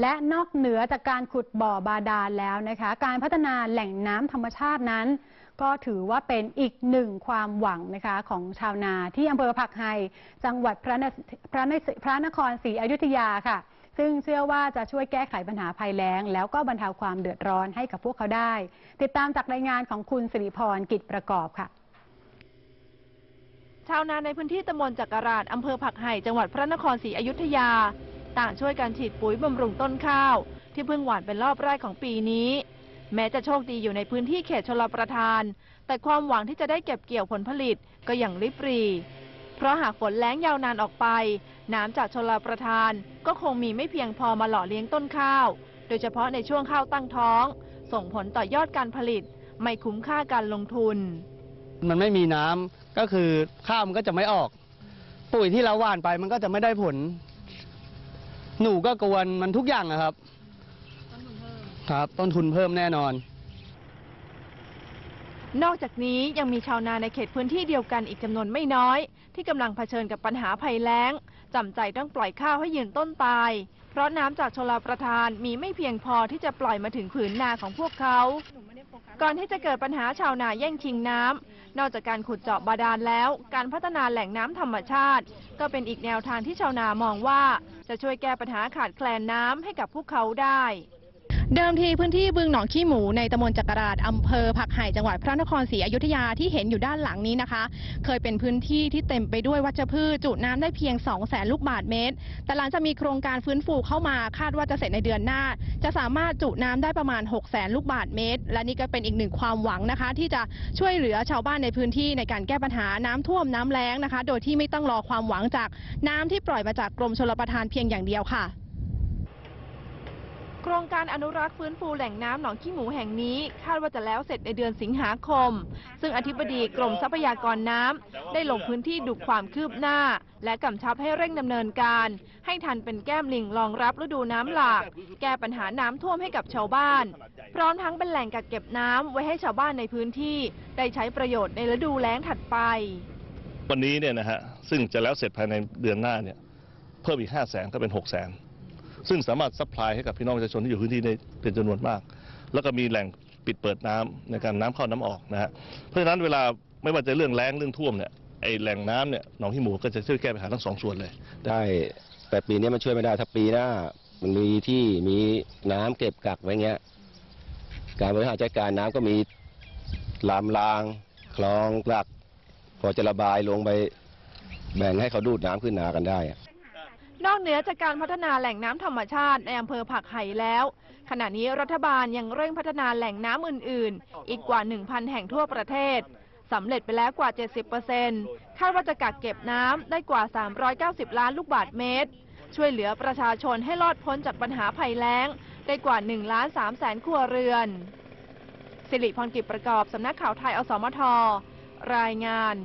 และนอกเหนือจากการขุดบ่อบาดาลแล้วนะคะ การพัฒนาแหล่งน้ำธรรมชาตินั้น ก็ถือว่าเป็นอีกหนึ่งความหวังนะคะของชาวนาที่อำเภอผักไห่จังหวัดพระนพระนพระนครศรีอยุธยาค่ะ ซึ่งเชื่อว่าจะช่วยแก้ไขปัญหาภัยแล้ง แล้วก็บรรเทาความเดือดร้อนให้กับพวกเขาได้ ติดตามจากรายงานของคุณสิริพรกิจประกอบค่ะชาวนาในพื้นที่ตำบลจักราชอำเภอผักไห่จังหวัดพระนครศรีอยุธยา ต่างช่วยกันฉีดปุ๋ยบำรุงต้นข้าว ที่เพิ่งหว่านเป็นรอบแรกของปีนี้ แม้จะโชคดีอยู่ในพื้นที่เขตชลประทาน แต่ความหวังที่จะได้เก็บเกี่ยวผลผลิตก็ยังริบหรี เพราะหากฝนแล้งยาวนานออกไป น้ำจากชลประทานก็คงมีไม่เพียงพอมาหล่อเลี้ยงต้นข้าว โดยเฉพาะในช่วงข้าวตั้งท้อง ส่งผลต่อยอดการผลิต ไม่คุ้มค่าการลงทุน มันไม่มีน้ำก็คือข้าวมันก็จะไม่ออกปุ๋ยที่เราหว่านไปมันก็จะไม่ได้ผล หนูก็กวนมันทุกอย่างนะครับ ครับ ต้นทุนเพิ่มแน่นอน นอกจากนี้ยังมีชาวนาในเขตพื้นที่เดียวกันอีกจำนวนไม่น้อย ที่กำลังเผชิญกับปัญหาภัยแล้งจำใจต้องปล่อยข้าวให้ยืนต้นตาย เพราะน้ำจากชลประทานมีไม่เพียงพอที่จะปล่อยมาถึงผืนนาของพวกเขา ก่อนที่จะเกิดปัญหาชาวนาแย่งชิงน้ำนอกจากการขุดเจาะบาดาลแล้ว การพัฒนาแหล่งน้ำธรรมชาติ ก็เป็นอีกแนวทางที่ชาวนามองว่า จะช่วยแก้ปัญหาขาดแคลนน้ำให้กับพวกเขาได้ เดิมทีพื้นที่บึงหนองขี้หมูในตำบลจักราชอำเภอผักไห่จังหวัดพระนครศรีอยุธยาที่เห็นอยู่ด้านหลังนี้นะคะ เคยเป็นพื้นที่ที่เต็มไปด้วยวัชพืชจุน้ำได้เพียง 2 0 0แสนลูกบาทเมตร แต่หลังจากมีโครงการฟื้นฟูเข้ามาคาดว่าจะเสร็จในเดือนหน้า จะสามารถจุน้ำได้ประมาณ 6 0แสนลูกบาทเมตร และนี่ก็เป็นอีกหนึ่งความหวังนะคะ ที่จะช่วยเหลือชาวบ้านในพื้นที่ในการแก้ปัญหาน้ำท่วมน้ำแล้งนะคะ โดยที่ไม่ต้องรอความหวังจากน้ำที่ปล่อยมาจากกรมชลประทานเพียงอย่างเดียวค่ะ โครงการอนุรักษ์ฟื้นฟูแหล่งน้ำหนองขี้หมูแห่งนี้ คาดว่าจะแล้วเสร็จในเดือนสิงหาคม ซึ่งอธิบดีกรมทรัพยากรน้ำได้ลงพื้นที่ดูความคืบหน้า และกำชับให้เร่งดำเนินการ ให้ทันเป็นแก้มลิงรองรับฤดูน้ำหลาก แก้ปัญหาน้ำท่วมให้กับชาวบ้าน พร้อมทั้งเป็นแหล่งกักเก็บน้ำไว้ให้ชาวบ้านในพื้นที่ ได้ใช้ประโยชน์ในฤดูแล้งถัดไป วันนี้เนี่ยนะฮะซึ่งจะแล้วเสร็จภายในเดือนหน้าเนี่ยเพิ่มอีก5 0 0แสนก็เป็น6 0 0แสน ซึ่งสามารถซัพพลายให้กับพี่น้องประชาชนที่อยู่พื้นที่ได้เป็นจำนวนมาก แล้วก็มีแหล่งปิดเปิดน้ำในการน้ำเข้าน้ำออกนะฮะเพราะฉะนั้นเวลาไม่ว่าจะเรื่องแล้งเรื่องท่วมเนี่ยไอแหล่งน้ำเนี่ยหนองขี้หมูก็จะช่วยแก้ปัญหาทั้งสองส่วนเลยได้แต่ปีนี้มันช่วยไม่ได้ถ้าปีหน้ามันมีที่มีน้ำเก็บกักไว้เงี้ย การบริหารจัดการน้ำก็มีลามราง คลองหลัก พอจะระบายลงไปแบ่งให้เขาดูดน้ำขึ้นนากันได้ นอกเหนือจากการพัฒนาแหล่งน้ำธรรมชาติในอำเภอผักไห่แล้ว ขณะนี้รัฐบาลยังเร่งพัฒนาแหล่งน้ำอื่น ๆ อีกกว่า 1,000 แห่งทั่วประเทศสำเร็จไปแล้วกว่า 70%คาดว่าจะกักเก็บน้ำได้กว่า 390 ล้านลูกบาทเมตร ช่วยเหลือประชาชนให้รอดพ้นจากปัญหาภัยแล้ง ได้กว่า1ล้าน3แสนครัวเรือน สิริพรกิจประกอบ สำนักข่าวไทยอสมท รายงาน